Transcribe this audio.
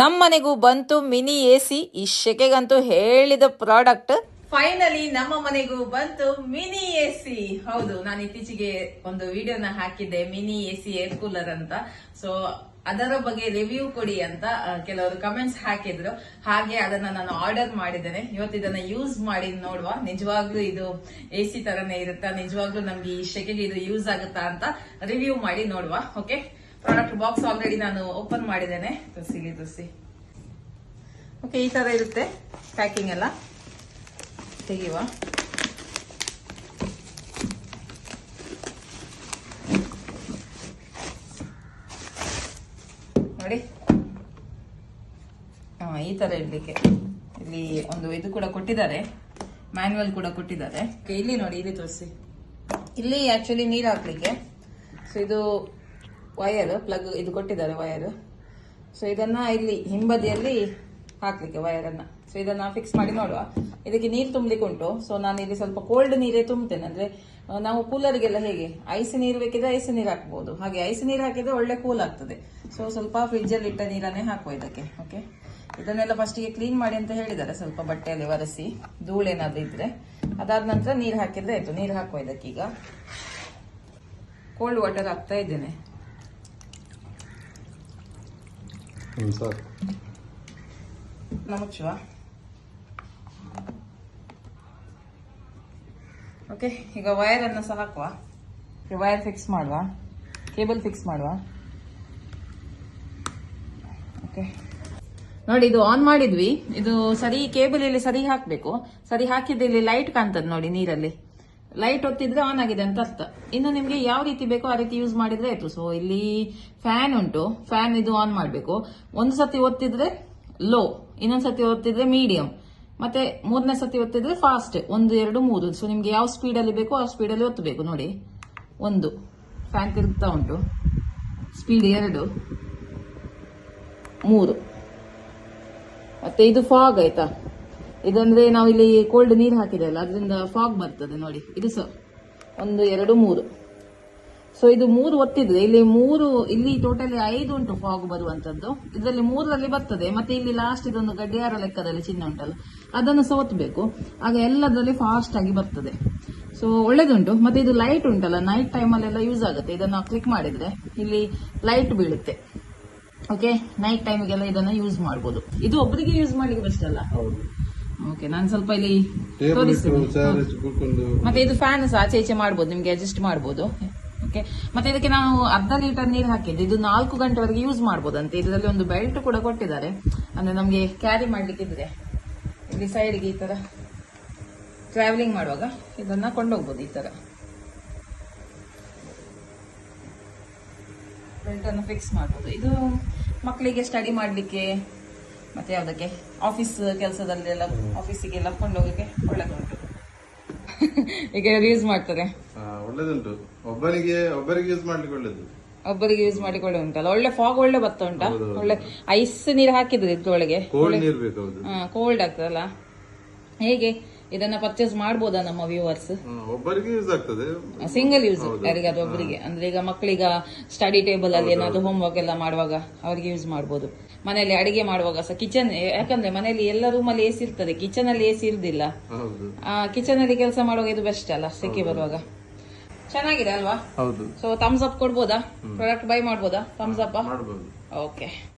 ನಮ್ಮ ಮನೆಗೂ ಬಂತು ಮಿನಿ ಎ ಸಿ. ಈ ಶೆಕೆಗಂತೂ ಹೇಳಿದ ಪ್ರಾಡಕ್ಟ್. ಫೈನಲಿ ನಮ್ಮ ಮನೆಗೂ ಬಂತು ಮಿನಿ ಎ ಸಿ. ಹೌದು, ನಾನು ಇತ್ತೀಚೆಗೆ ಒಂದು ವಿಡಿಯೋನ ಹಾಕಿದ್ದೆ, mini A C air cooler ಅಂತ. ಸೊ ಅದರ ಬಗ್ಗೆ ರಿವ್ಯೂ ಕೊಡಿ ಅಂತ ಕೆಲವರು ಕಮೆಂಟ್ಸ್ ಹಾಕಿದ್ರು. ಹಾಗೆ ಅದನ್ನ ನಾನು ಆರ್ಡರ್ ಮಾಡಿದ್ದೇನೆ. ಇವತ್ತು ಇದನ್ನ ಯೂಸ್ ಮಾಡಿ ನೋಡುವ. ನಿಜವಾಗ್ಲೂ ಇದು ಎ ಸಿ ತರನೇ ಇರುತ್ತಾ? ನಿಜವಾಗ್ಲೂ ನಮ್ಗೆ ಈ ಶೆಕೆಗೆ ಇದು ಯೂಸ್ ಆಗುತ್ತಾ ಅಂತ ರಿವ್ಯೂ ಮಾಡಿ ನೋಡುವ. ಓಕೆ ಪ್ರಾಡಕ್ಟ್ ಬಾಕ್ಸ್ ಆಲ್ರೆಡಿ ನಾನು ಓಪನ್ ಮಾಡಿದ್ದೇನೆ. ತೋರಿಸಿ ತೋರಿಸಿ. ಓಕೆ ಈ ತರ ಇರುತ್ತೆ ಪ್ಯಾಕಿಂಗ್ ಎಲ್ಲ. ತೆಗಿಯುವ. ನೋಡಿ. ಹಾ, ಈ ತರ ಇರ್ಲಿಕ್ಕೆ. ಇಲ್ಲಿ ಒಂದು ಇದು ಕೂಡ ಕೊಟ್ಟಿದ್ದಾರೆ. ಮ್ಯಾನ್ಯಲ್ ಕೂಡ ಕೊಟ್ಟಿದ್ದಾರೆ. ಇಲ್ಲಿ ನೋಡಿ, ಇಲ್ಲಿ ತೋರಿಸಿ. ಇಲ್ಲಿ ಆಕ್ಚುಲಿ ನೀರು ಹಾಕ್ಲಿಕ್ಕೆ. ಸೊ ಇದು ವಯರ್ ಪ್ಲಗ್ ಇದು ಕೊಟ್ಟಿದ್ದಾರೆ ವಯರ್ ಸೊ ಇದನ್ನ ಇಲ್ಲಿ ಹಿಂಬದಿಯಲ್ಲಿ ಹಾಕ್ಲಿಕ್ಕೆ ವೈರ್ ಅನ್ನ. ಸೊ ಇದನ್ನ ಫಿಕ್ಸ್ ಮಾಡಿ ನೋಡುವ. ಇದಕ್ಕೆ ನೀರು ತುಂಬಲಿಕ್ಕೆ ಉಂಟು. ಸೊ ನಾನು ಇಲ್ಲಿ ಸ್ವಲ್ಪ ಕೋಲ್ಡ್ ನೀರೇ ತುಂಬುತ್ತೇನೆ ಅಂದ್ರೆ ನಾವು ಕೂಲರ್ಗೆಲ್ಲ ಹೇಗೆ? ಐಸ್ ನೀರು ಬೇಕಿದ್ರೆ ಐಸ್ ನೀರು ಹಾಕ್ಬಹುದು ಹಾಗೆ ಐಸ್ ನೀರು ಹಾಕಿದ್ರೆ ಒಳ್ಳೆ ಕೂಲ್ ಆಗ್ತದೆ. ಸೊ ಸ್ವಲ್ಪ ಫ್ರಿಜ್ ಅಲ್ಲಿ ಇಟ್ಟ ನೀರನ್ನೇ ಹಾಕುವ ಇದಕ್ಕೆ. ಓಕೆ ಇದನ್ನೆಲ್ಲ ಫಸ್ಟಿಗೆ ಕ್ಲೀನ್ ಮಾಡಿ ಅಂತ ಹೇಳಿದ್ದಾರೆ. ಸ್ವಲ್ಪ ಬಟ್ಟೆಯಲ್ಲಿ ಒರೆಸಿ ಧೂಳೇನಾದ್ರೂ ಇದ್ರೆ. ಅದಾದ ನಂತರ ನೀರು ಹಾಕಿದ್ರೆ ಆಯ್ತು. ನೀರು ಹಾಕುವ ಇದಕ್ಕೀಗ. ಕೋಲ್ಡ್ ವಾಟರ್ ಹಾಕ್ತಾ ಇದ್ದೇನೆ. ಹ್ಮ್, ಸರ್. ಮುಚ್ಚುವ ಓಕೆ ಈಗ ವೈರ್ ಅನ್ನ ಸಹ ಹಾಕುವ? ವೈರ್ ಫಿಕ್ಸ್ ಮಾಡುವ? ಕೇಬಲ್ ಫಿಕ್ಸ್ ಮಾಡುವ? ಓಕೆ ನೋಡಿ, ಇದು ಆನ್ ಮಾಡಿದ್ವಿ. ಇದು ಸರಿ ಕೇಬಲ್ ಇಲ್ಲಿ ಸರಿ ಹಾಕ್ಬೇಕು. ಸರಿ ಹಾಕಿದ್ದು, ಇಲ್ಲಿ ಲೈಟ್ ಕಾಣ್ತದೆ ನೋಡಿ ನೀರಲ್ಲಿ. ಲೈಟ್ ಒತ್ತಿದ್ರೆ ಆನ್ ಆಗಿದೆ ಅಂತ ಅರ್ಥ. ಇನ್ನು ನಿಮಗೆ ಯಾವ ರೀತಿ ಬೇಕೋ ಆ ರೀತಿ ಯೂಸ್ ಮಾಡಿದ್ರೆ ಆಯ್ತು. ಸೊ ಇಲ್ಲಿ ಫ್ಯಾನ್ ಉಂಟು. ಫ್ಯಾನ್ ಇದು ಆನ್ ಮಾಡಬೇಕು. ಒಂದು ಸತಿ ಒತ್ತಿದ್ರೆ ಲೋ ಇನ್ನೊಂದ್ಸತಿ ಒತ್ತಿದ್ರೆ ಮೀಡಿಯಂ ಮತ್ತೆ ಮೂರನೇ ಸತಿ ಒತ್ತಿದ್ರೆ ಫಾಸ್ಟ್ ಒಂದು, ಎರಡು, ಮೂರು. ಸೊ ನಿಮ್ಗೆ ಯಾವ ಸ್ಪೀಡ್ ಅಲ್ಲಿ ಬೇಕೋ ಆ ಸ್ಪೀಡ್ ಅಲ್ಲಿ ಒತ್ತಬೇಕು. ನೋಡಿ. ಒಂದು. ಫ್ಯಾನ್ ತಿರುಗ್ತಾ ಉಂಟು. ಸ್ಪೀಡ್ ಎರಡು. ಮೂರು. ಮತ್ತೆ ಇದು ಫಾಗ್ ಆಯ್ತಾ? ಇದಂದ್ರೆ ನಾವು ಇಲ್ಲಿ ಕೋಲ್ಡ್ ನೀರು ಹಾಕಿದೆಲ್ಲ ಅದರಿಂದ ಫಾಗ್ ಬರ್ತದೆ ನೋಡಿ. ಇದು ಸಹ ಒಂದು ಎರಡು ಮೂರು. ಸೊ ಇದು ಮೂರು ಒತ್ತಿದ್ರೆ, ಇಲ್ಲಿ ಮೂರು, ಇಲ್ಲಿ ಟೋಟಲಿ ಐದು ಉಂಟು ಫಾಗ್ ಬರುವಂತದ್ದು. ಇದರಲ್ಲಿ ಮೂರರಲ್ಲಿ ಬರ್ತದೆ, ಮತ್ತೆ ಇಲ್ಲಿ ಲಾಸ್ಟ್ ಇದೊಂದು ಗಡಿಯಾರ ಲೆಕ್ಕದಲ್ಲಿ ಚಿನ್ನ ಉಂಟಲ್ಲ, ಅದನ್ನು ಸಹ ಒತ್ತಬೇಕು ಆಗ ಎಲ್ಲದರಲ್ಲಿ ಫಾಸ್ಟ್ ಆಗಿ ಬರ್ತದೆ. ಸೊ ಒಳ್ಳೇದುಂಟು. ಮತ್ತೆ ಇದು ಲೈಟ್ ಉಂಟಲ್ಲ ನೈಟ್ ಟೈಮಲ್ಲೆಲ್ಲ ಯೂಸ್ ಆಗುತ್ತೆ. ಇದನ್ನು ಕ್ಲಿಕ್ ಮಾಡಿದ್ರೆ ಇಲ್ಲಿ ಲೈಟ್ ಬೀಳುತ್ತೆ. ಓಕೆ ನೈಟ್ ಟೈಮಿಗೆಲ್ಲ ಇದನ್ನು ಯೂಸ್ ಮಾಡಬಹುದು ಇದು ಒಬ್ಬರಿಗೆ ಯೂಸ್ ಮಾಡ್ಲಿಕ್ಕೆ ಬೆಸ್ಟ್ ಅಲ್ಲ? ಓಕೆ ನಾನು ಸ್ವಲ್ಪ ಇಲ್ಲಿ ತೋರಿಸ್ತೀನಿ. ಮತ್ತೆ ಇದು ಫ್ಯಾನ್ ಸಹ ಆಚೆ ಈಚೆ ಮಾಡ್ಬೋದು ನಿಮ್ಗೆ ಅಡ್ಜಸ್ಟ್ ಮಾಡ್ಬೋದು. ಓಕೆ ಮತ್ತೆ ಇದಕ್ಕೆ ನಾವು ಅರ್ಧ ಲೀಟರ್ ನೀರು ಹಾಕಿದ್ದು. ಇದು ನಾಲ್ಕು ಗಂಟೆವರೆಗೆ ಯೂಸ್ ಮಾಡ್ಬೋದಂತೆ. ಇದರಲ್ಲಿ ಒಂದು ಬೆಲ್ಟ್ ಕೂಡ ಕೊಟ್ಟಿದ್ದಾರೆ. ಅಂದ್ರೆ ನಮ್ಗೆ ಕ್ಯಾರಿ ಮಾಡ್ಲಿಕ್ಕಿದ್ರೆ ಇಲ್ಲಿ ಸೈಡ್ಗೆ ಈ ತರ ಟ್ರಾವೆಲಿಂಗ್ ಮಾಡುವಾಗ ಇದನ್ನ ಕೊಂಡೋಗ್ಬೋದು ಈ ತರ. ಬೆಲ್ಟ್ ಅನ್ನು ಫಿಕ್ಸ್ ಮಾಡ್ಬೋದು. ಇದು ಮಕ್ಕಳಿಗೆ ಸ್ಟಡಿ ಮಾಡ್ಲಿಕ್ಕೆ ಮತ್ತೆ ಯಾವ್ದಕ್ಕೆ? ಆಫೀಸ್ ಕೆಲಸದಲ್ಲೆಲ್ಲ ಆಫೀಸಿಗೆಲ್ಲ ಕೊಂಡೋಗಕ್ಕೆ ಒಳ್ಳೆದುಂಟು ಈಗ ಯೂಸ್ ಮಾಡ್ತಾರೆ? ಒಳ್ಳೆದುಂಟು. ಒಬ್ಬನಿಗೆ ಒಬ್ಬರಿಗೆ ಯೂಸ್ ಮಾಡ್ಲಿಕ್ಕೆ ಒಳ್ಳೇದು. ಒಬ್ಬರಿಗೆ ಯೂಸ್ ಮಾಡಿಕೊಳ್ಳಿ ಉಂಟಲ್ಲ? ಒಳ್ಳೆ ಫಾಗ್ ಒಳ್ಳೆ ಬತ್ತ ಉಂಟಾ. ಒಳ್ಳೆ ಐಸ್ ನೀರು ಹಾಕಿದ್ರೆ ಇದ್ರೊಳಗೆ ಕೋಲ್ಡ್ ಆಗ್ತದಲ್ಲ? ಹೇಗೆ? ಇದನ್ನ ಪರ್ಚೇಸ್ ಮಾಡ್ಬೋದಾ ನಮ್ಮ ವ್ಯೂವರ್ಸ್ ಒಬ್ಬರಿಗೆ ಯೂಸ್ ಆಗ್ತದೆ. ಸಿಂಗಲ್ ಯೂಸ್ ಯಾರಿಗಾದ್ರೂ ಒಬ್ಬರಿಗೆ ಅಂದ್ರೆ ಈಗ ಮಕ್ಕಳಿಗ ಸ್ಟಡಿ ಟೇಬಲ್ ಅಲ್ಲಿ ಏನಾದ್ರು ಹೋಮ್ ವರ್ಕ್ ಎಲ್ಲ ಮಾಡುವಾಗ ಅವರಿಗೆ ಯೂಸ್ ಮಾಡ್ಬೋದು. ಮನೆಯಲ್ಲಿ ಅಡಿಗೆ ಮಾಡುವಾಗ ಸಹ ಕಿಚನ್ ಯಾಕಂದ್ರೆ ಮನೆಯಲ್ಲಿ ಎಲ್ಲ ರೂಮಲ್ಲಿ ಎಸಿ ಇರ್ತದೆ ಕಿಚನ್ ಅಲ್ಲಿ ಎಸಿ ಇರುದಿಲ್ಲ. ಹೌದು. ಕಿಚನ್ ಅಲ್ಲಿ ಕೆಲಸ ಮಾಡುವಾಗ ಇದು ಬೆಸ್ಟ್ ಅಲ್ಲ ಸೆಕೆ ಬರುವಾಗ. ಚೆನ್ನಾಗಿದೆ ಅಲ್ವಾ? ಹೌದು. ಸೊ ಥಮ್ಸ್ ಅಪ್ ಕೊಡ್ಬೋದಾ? ಪ್ರಾಡಕ್ಟ್ ಬೈ ಮಾಡ್ಬೋದಾ? ಥಮ್ಸ್ ಅಪ್ ಮಾಡ್ಬೋದು. ಓಕೆ